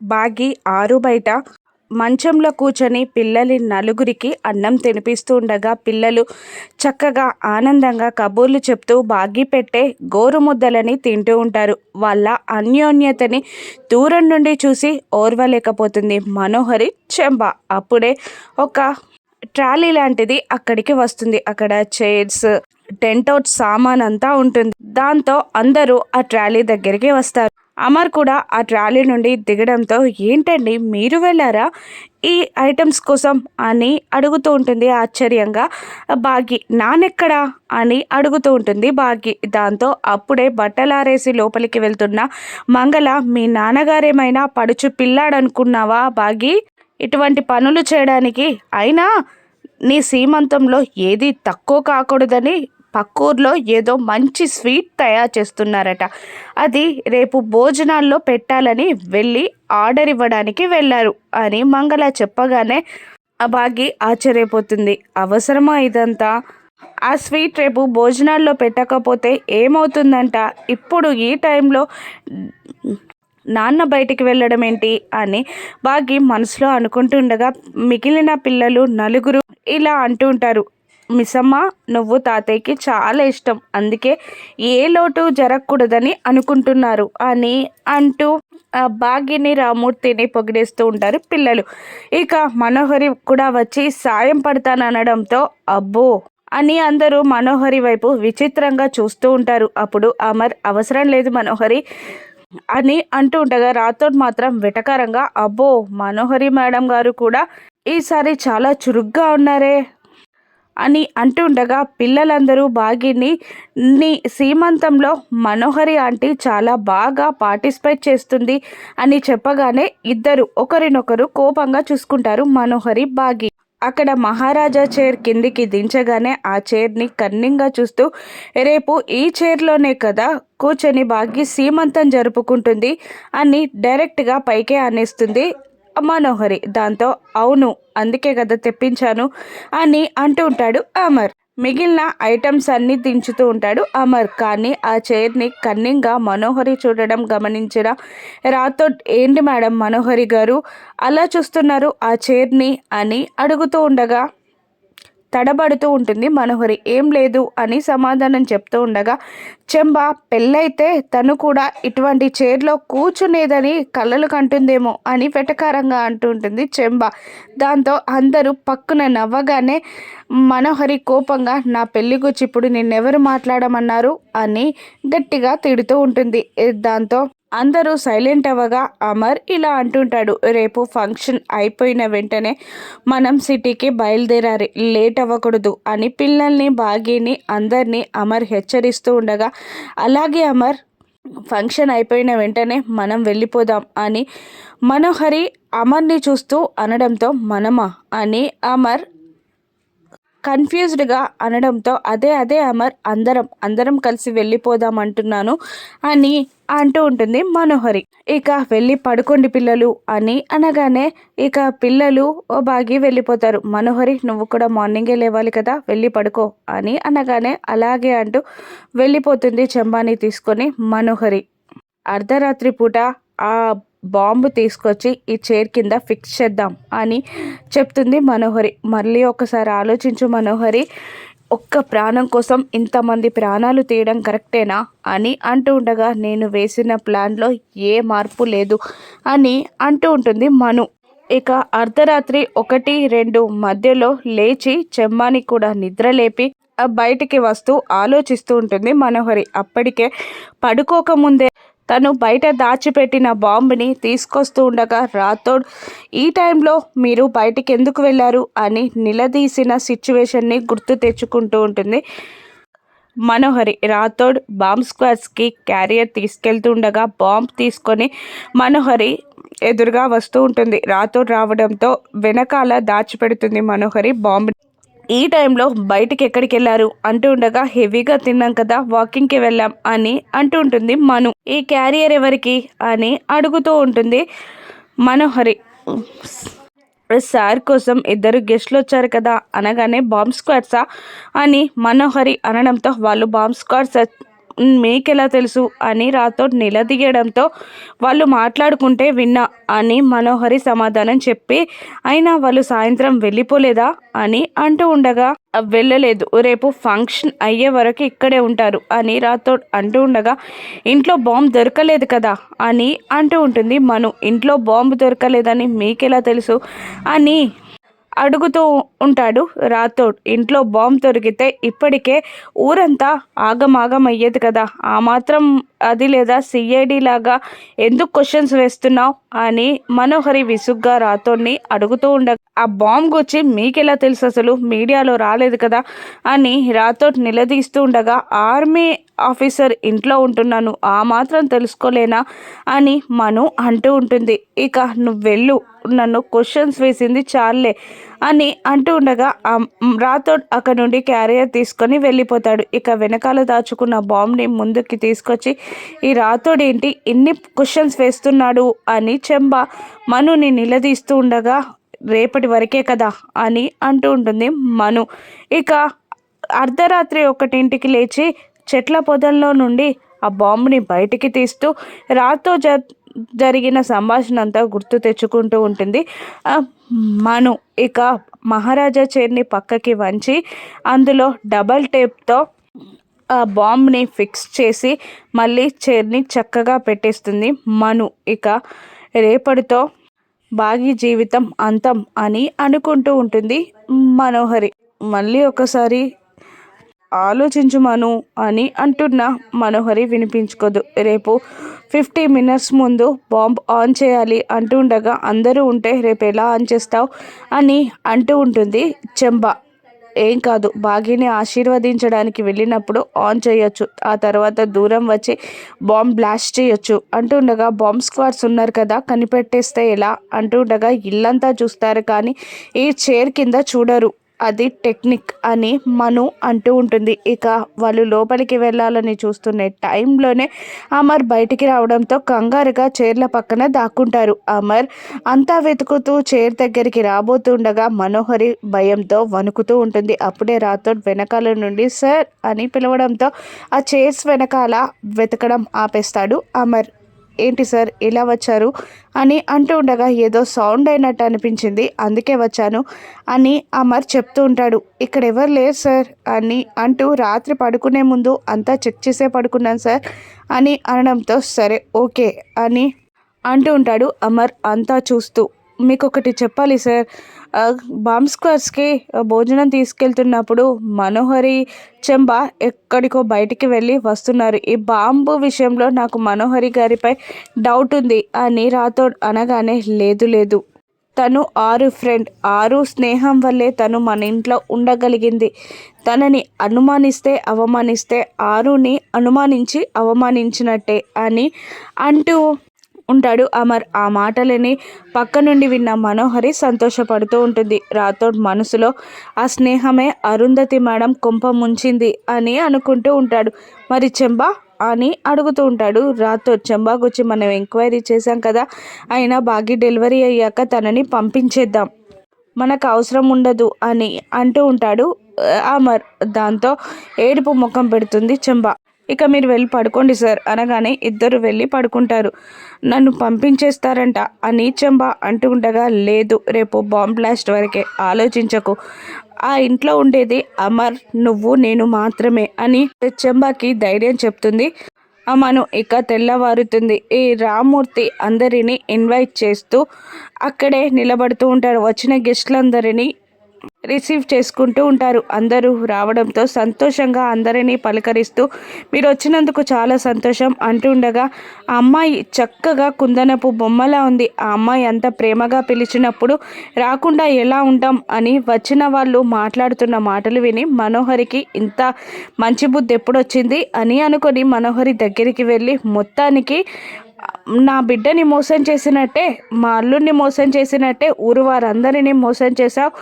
బాగి ఆరు బయట మంచంలో కూర్చొని పిల్లలి నలుగురికి అన్నం తినిపిస్తూ ఉండగా పిల్లలు చక్కగా ఆనందంగా కబూర్లు చెప్తూ బాగి పెట్టే గోరుముద్దలని తింటూ ఉంటారు. వాళ్ళ అన్యోన్యతని దూరం నుండి చూసి ఓర్వలేకపోతుంది మనోహరి చెంబ. అప్పుడే ఒక ట్రాలీ లాంటిది అక్కడికి వస్తుంది. అక్కడ చైర్స్ టెంట్ అవుట్ సామాన్ అంతా ఉంటుంది. దాంతో అందరూ ఆ ట్రాలీ దగ్గరికి వస్తారు. అమర్ కూడా ఆ ట్రాలీ నుండి దిగడంతో ఏంటండి మీరు వెళ్ళారా? ఈ ఐటమ్స్ కోసం? అని అడుగుతూ ఉంటుంది ఆశ్చర్యంగా. బాగి నానెక్కడా? అని అడుగుతూ ఉంటుంది బాగి దాంతో అప్పుడే బట్టలారేసి లోపలికి వెళ్తున్న మంగళ మీ నాన్నగారేమైనా పడుచు పిల్లాడనుకున్నావా బాగి ఇటువంటి పనులు చేయడానికి అయినా నీ సీమంతంలో ఏది తక్కువ కాకూడదని పక్కూర్లో ఏదో మంచి స్వీట్ తయారు చేస్తున్నారట. అది రేపు భోజనాల్లో పెట్టాలని వెళ్ళి ఆర్డర్ ఇవ్వడానికి వెళ్ళారు అని మంగళ చెప్పగానే ఆ ఆశ్చర్యపోతుంది. అవసరమా ఇదంతా? ఆ స్వీట్ రేపు భోజనాల్లో పెట్టకపోతే ఏమవుతుందంట? ఇప్పుడు ఈ టైంలో నాన్న బయటికి వెళ్ళడం ఏంటి అని బాగి మనసులో అనుకుంటుండగా మిగిలిన పిల్లలు నలుగురు ఇలా అంటూ ఉంటారు. మిసమ్మ నువ్వు తాతయ్యకి చాలా ఇష్టం. అందుకే ఏ లోటు జరగకూడదని అనుకుంటున్నారు. అని అంటూ భాగ్యని రామూర్తిని పొగిడేస్తూ ఉంటారు పిల్లలు. ఇక మనోహరి కూడా వచ్చి సాయం పడతాననడంతో అబ్బో అని అందరూ మనోహరి వైపు విచిత్రంగా చూస్తూ ఉంటారు. అప్పుడు అమర్ అవసరం లేదు మనోహరి అని అంటూ ఉండగా రాథోడ్ మాత్రం వెటకారంగా అబ్బో మనోహరి మేడం గారు కూడా ఈసారి చాలా చురుగ్గా ఉన్నారే అని అంటుండగా పిల్లలందరూ బాగిని నీ సీమంతంలో మనోహరి ఆంటీ చాలా బాగా పార్టిసిపేట్ చేస్తుంది అని చెప్పగానే ఇద్దరు ఒకరినొకరు కోపంగా చూసుకుంటారు మనోహరి బాగి. అక్కడ మహారాజా చైర్ కిందికి దించగానే ఆ చైర్ని కన్నింగా చూస్తూ రేపు ఈ చైర్లోనే కదా కూర్చొని బాగి సీమంతం జరుపుకుంటుంది అని డైరెక్ట్గా పైకే అనేస్తుంది మనోహరి దాంతో అవును అందుకే కదా తెప్పించాను అని అంటూ ఉంటాడు అమర్. మిగిలిన ఐటమ్స్ అన్ని దించుతూ ఉంటాడు అమర్. కానీ ఆ చైర్ని కన్నింగా మనోహరి చూడడం గమనించిన రాతో ఏంటి మేడం మనోహరి గారు అలా చూస్తున్నారు ఆ చైర్ని అని అడుగుతూ ఉండగా తడబడుతూ ఉంటుంది. మనోహరి ఏం లేదు అని సమాధానం చెప్తూ ఉండగా చెంబ పెళ్ళైతే తను కూడా ఇటువంటి చైర్లో కూర్చునేదని కళ్ళలు కంటుందేమో అని వెటకారంగా అంటూ ఉంటుంది చెంబ. దాంతో అందరూ పక్కున నవ్వగానే మనోహరి కోపంగా నా పెళ్ళి గురించి ఇప్పుడు నిన్నెవరు మాట్లాడమన్నారు? అని గట్టిగా తిడుతూ ఉంటుంది. దాంతో అందరూ సైలెంట్ అవ్వగా అమర్ ఇలా అంటుంటాడు. రేపు ఫంక్షన్ అయిపోయిన వెంటనే మనం సిటీకి బయలుదేరాలి లేట్ అవ్వకూడదు అని పిల్లల్ని బాగీని అందరినీ అమర్ హెచ్చరిస్తూ ఉండగా అలాగే అమర్ ఫంక్షన్ అయిపోయిన వెంటనే మనం వెళ్ళిపోదాం అని మనోహరి అమర్ని చూస్తూ అనడంతో మనమా? అని అమర్ కన్ఫ్యూజ్డ్గా అనడంతో అదే అదే అమర్ అందరం అందరం కలిసి వెళ్ళిపోదాం అంటున్నాను అని అంటూ ఉంటుంది మనోహరి. ఇక వెళ్ళి పడుకోండి పిల్లలు అని అనగానే ఇక పిల్లలు బాగి వెళ్ళిపోతారు. మనోహరి నువ్వు కూడా మార్నింగే లేవాలి కదా వెళ్ళి పడుకో అని అనగానే అలాగే అంటూ వెళ్ళిపోతుంది చెంబాని తీసుకొని మనోహరి. అర్ధరాత్రి పూట ఆ బాంబు తీసుకొచ్చి ఈ చైర్ కింద ఫిక్స్ చేద్దాం అని చెప్తుంది మనోహరి. మళ్ళీ ఒకసారి ఆలోచించు మనోహరి ఒక్క ప్రాణం కోసం ఇంతమంది ప్రాణాలు తీయడం కరెక్టేనా అని అంటూ ఉండగా నేను వేసిన ప్లాన్లో ఏ మార్పు లేదు అని అంటూ ఉంటుంది మను. ఇక అర్ధరాత్రి ఒకటి రెండు మధ్యలో లేచి చెమ్మాని కూడా నిద్రలేపి బయటికి వస్తూ ఆలోచిస్తూ ఉంటుంది మనోహరి. అప్పటికే పడుకోకముందే తను బయట దాచిపెట్టిన బాంబుని తీసుకొస్తూ ఉండగా రాథోడ్ ఈ టైంలో మీరు బయటికి ఎందుకు వెళ్ళారు? అని నిలదీసిన సిచ్యువేషన్ని గుర్తు తెచ్చుకుంటూ ఉంటుంది మనోహరి. రాథోడ్ బాంబ్ స్క్వాడ్స్కి క్యారియర్ తీసుకెళ్తుండగా బాంబ్ తీసుకొని మనోహరి ఎదురుగా వస్తూ ఉంటుంది. రాథోడ్ రావడంతో వెనకాల దాచిపెడుతుంది మనోహరి బాంబ్ ఈ టైంలో బయటికి ఎక్కడికి వెళ్ళారు అంటూ ఉండగా హెవీగా తిన్నాం కదా వాకింగ్కి వెళ్ళాం అని అంటూ ఉంటుంది మను. ఈ క్యారియర్ ఎవరికి అని అడుగుతూ ఉంటుంది మనోహరి. సార్ కోసం ఇద్దరు గెస్ట్లు వచ్చారు కదా అనగానే బాంబ్ స్క్వాడ్సా అని మనోహరి అనడంతో వాళ్ళు బాంబ్ స్క్వాడ్స్ మీకెలా తెలుసు? అని రాతో నిలదీయడంతో వాళ్ళు మాట్లాడుకుంటే విన్నా అని మనోహరి సమాధానం చెప్పి అయినా వాళ్ళు సాయంత్రం వెళ్ళిపోలేదా? అని అంటూ ఉండగా వెళ్ళలేదు. రేపు ఫంక్షన్ అయ్యే వరకు ఇక్కడే ఉంటారు అని రాతో అంటూ ఉండగా ఇంట్లో బాంబు దొరకలేదు కదా? అని అంటూ ఉంటుంది మను. ఇంట్లో బాంబు దొరకలేదని మీకెలా తెలుసు? అని అడుగుతూ ఉంటాడు రాథోడ్. ఇంట్లో బాంబు దొరికితే ఇప్పటికే ఊరంతా ఆగమాగం అయ్యేది కదా. ఆ మాత్రం అది లేదా సిఐడి లాగా ఎందుకు క్వశ్చన్స్ వేస్తున్నావు? అని మనోహరి విసుగ్గా రాథోడ్ని అడుగుతూ ఉండ ఆ బాంబ్ గురించి మీకెలా తెలుసు అసలు? మీడియాలో రాలేదు కదా? అని రాథోడ్ నిలదీస్తూ ఉండగా ఆర్మీ ఆఫీసర్ ఇంట్లో ఉంటున్నాను ఆ మాత్రం తెలుసుకోలేనా? అని మను అంటూ ఉంటుంది. ఇక నువ్వు వెళ్ళు నన్ను క్వశ్చన్స్ వేసింది చాలే అని అంటూ ఉండగా రాథోడ్ అక్కడ నుండి క్యారియర్ తీసుకొని వెళ్ళిపోతాడు. ఇక వెనకాల దాచుకున్న బాంబ్ని ముందుకి తీసుకొచ్చి ఈ రాథోడ్ ఏంటి ఇన్ని క్వశ్చన్స్ వేస్తున్నాడు? అని చెంబ మనుని నిలదీస్తూ ఉండగా రేపటి వరకే కదా అని అంటూ ఉంటుంది మను. ఇక అర్ధరాత్రి ఒకటింటికి లేచి చెట్ల పొదల్లో నుండి ఆ బాంబుని బయటికి తీస్తూ రాతో జ జరిగిన సంభాషణ అంతా గుర్తు తెచ్చుకుంటూ ఉంటుంది. మను ఇక మహారాజా చైర్ని పక్కకి వంచి అందులో డబల్ టేప్తో ఆ బాంబ్ని ఫిక్స్ చేసి మళ్ళీ చైర్ని చక్కగా పెట్టేస్తుంది మను. ఇక రేపటితో బాగి జీవితం అంతం అని అనుకుంటూ ఉంటుంది మనోహరి. మళ్ళీ ఒకసారి ఆలోచించుమను అని అంటున్న మనోహరి వినిపించుకోదు. రేపు ఫిఫ్టీ మినిట్స్ ముందు బాంబ్ ఆన్ చేయాలి అంటుండగా అందరూ ఉంటే రేపు ఎలా ఆన్ చేస్తావు అని అంటూ ఉంటుంది చెంబ. ఏం కాదు. భాగ్యని ఆశీర్వదించడానికి వెళ్ళినప్పుడు ఆన్ చేయొచ్చు. ఆ తర్వాత దూరం వచ్చి బాంబ్ బ్లాస్ట్ చేయొచ్చు. అంటుండగా బాంబ్ స్క్వాడ్స్ ఉన్నారు కదా కనిపెట్టేస్తే ఎలా? అంటుండగా ఇల్లంతా చూస్తారు కానీ ఈ చైర్ కింద చూడరు. అది టెక్నిక్ అని మను అంటూ ఉంటుంది. ఇక వాళ్ళు లోపలికి వెళ్ళాలని చూస్తున్న టైంలోనే అమర్ బయటికి రావడంతో కంగారుగా చైర్ల పక్కన దాక్కుంటారు. అమర్ అంతా వెతుకుతూ చైర్ దగ్గరికి రాబోతుండగా మనోహరి భయంతో వణుకుతూ ఉంటుంది. అప్పుడే రాథోడ్ వెనకాల నుండి సార్ అని పిలవడంతో ఆ చైర్స్ వెనకాల వెతకడం ఆపేస్తాడు అమర్. ఏంటి సార్ ఇలా వచ్చారు? అని అంటూ ఉండగా ఏదో సౌండ్ అయినట్టు అనిపించింది. అందుకే వచ్చాను అని అమర్ చెప్తూ ఉంటాడు. ఇక్కడ ఎవరు లేరు సార్ అని అంటూ రాత్రి పడుకునే ముందు అంతా చెక్ చేసే పడుకున్నాను సార్ అని అనడంతో సరే ఓకే అని అంటూ ఉంటాడు అమర్ అంతా చూస్తూ. మీకు ఒకటి చెప్పాలి సార్. బాంబ్ స్క్వాడ్స్కి భోజనం తీసుకెళ్తున్నప్పుడు మనోహరి చెంబ ఎక్కడికో బయటికి వెళ్ళి వస్తున్నారు. ఈ బాంబు విషయంలో నాకు మనోహరి గారిపై డౌట్ ఉంది. అని రాథోడ్ అనగానే లేదు లేదు. తను ఆరు ఫ్రెండ్ ఆరు స్నేహం వల్లే తను మన ఇంట్లో ఉండగలిగింది. తనని అనుమానిస్తే అవమానిస్తే ఆరుని అనుమానించి అవమానించినట్టే అని అంటూ ఉంటాడు. అమర్ ఆ మాటలని పక్క నుండి విన్న మనోహరి సంతోషపడుతూ ఉంటుంది. రాథోడ్ మనసులో ఆ స్నేహమే అరుంధతి మేడం కుంప ముంచింది అని అనుకుంటూ ఉంటాడు. మరి చెంబా? అని అడుగుతూ ఉంటాడు. రాతో చెంబా గురించి మనం ఎంక్వైరీ చేశాం కదా అయినా బాగి డెలివరీ అయ్యాక తనని పంపించేద్దాం. మనకు అవసరం ఉండదు అని అంటూ ఉంటాడు అమర్ దాంతో ఏడుపు ముఖం పెడుతుంది చెంబా. ఇక మీరు వెళ్ళి పడుకోండి సార్ అనగానే ఇద్దరు వెళ్ళి పడుకుంటారు. నన్ను పంపించేస్తారంట. అని చెంబ అంటూ ఉండగా లేదు రేపు బాంబ్ బ్లాస్ట్ వరకే ఆలోచించకు. ఆ ఇంట్లో ఉండేది అమర్ నువ్వు నేను మాత్రమే అని చెంబాకి ధైర్యం చెప్తుంది. అమ్మను ఇక తెల్లవారుతుంది. ఈ రామూర్తి అందరినీ ఇన్వైట్ చేస్తూ అక్కడే నిలబడుతూ ఉంటాడు. వచ్చిన గెస్టులందరినీ రిసీవ్ చేసుకుంటూ ఉంటారు. అందరూ రావడంతో సంతోషంగా అందరినీ పలకరిస్తూ మీరు వచ్చినందుకు చాలా సంతోషం అంటుండగా ఆ అమ్మాయి చక్కగా కుందనపు బొమ్మలా ఉంది. ఆ అమ్మాయి అంత ప్రేమగా పిలిచినప్పుడు రాకుండా ఎలా ఉంటాం అని వచ్చిన వాళ్ళు మాట్లాడుతున్న మాటలు విని మనోహరికి ఇంత మంచి బుద్ధి ఎప్పుడొచ్చింది? అని అనుకొని మనోహరి దగ్గరికి వెళ్ళి మొత్తానికి నా బిడ్డని మోసం చేసినట్టే మా అల్లుడిని మోసం చేసినట్టే ఊరు వారందరినీ మోసం చేశావు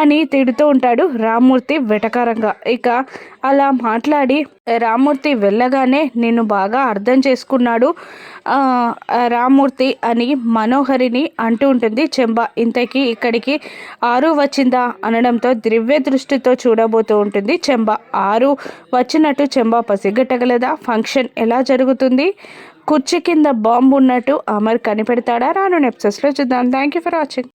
అని తిడుతూ ఉంటాడు రామ్మూర్తి వెటకారంగా. ఇక అలా మాట్లాడి రామ్మూర్తి వెళ్ళగానే నిన్ను బాగా అర్థం చేసుకున్నాడు రామ్మూర్తి అని మనోహరిని అంటూ ఉంటుంది చెంబ. ఇంతకీ ఇక్కడికి ఆరు వచ్చిందా అనడంతో దివ్య దృష్టితో చూడబోతూ ఉంటుంది చెంబ. ఆరు వచ్చినట్టు చెంబ పసిగట్టగలదా? ఫంక్షన్ ఎలా జరుగుతుంది? కుర్చీ కింద బాంబు ఉన్నట్టు అమర్ కనిపెడతాడా? రాను నెప్సెస్లో చూద్దాం. Thank you for watching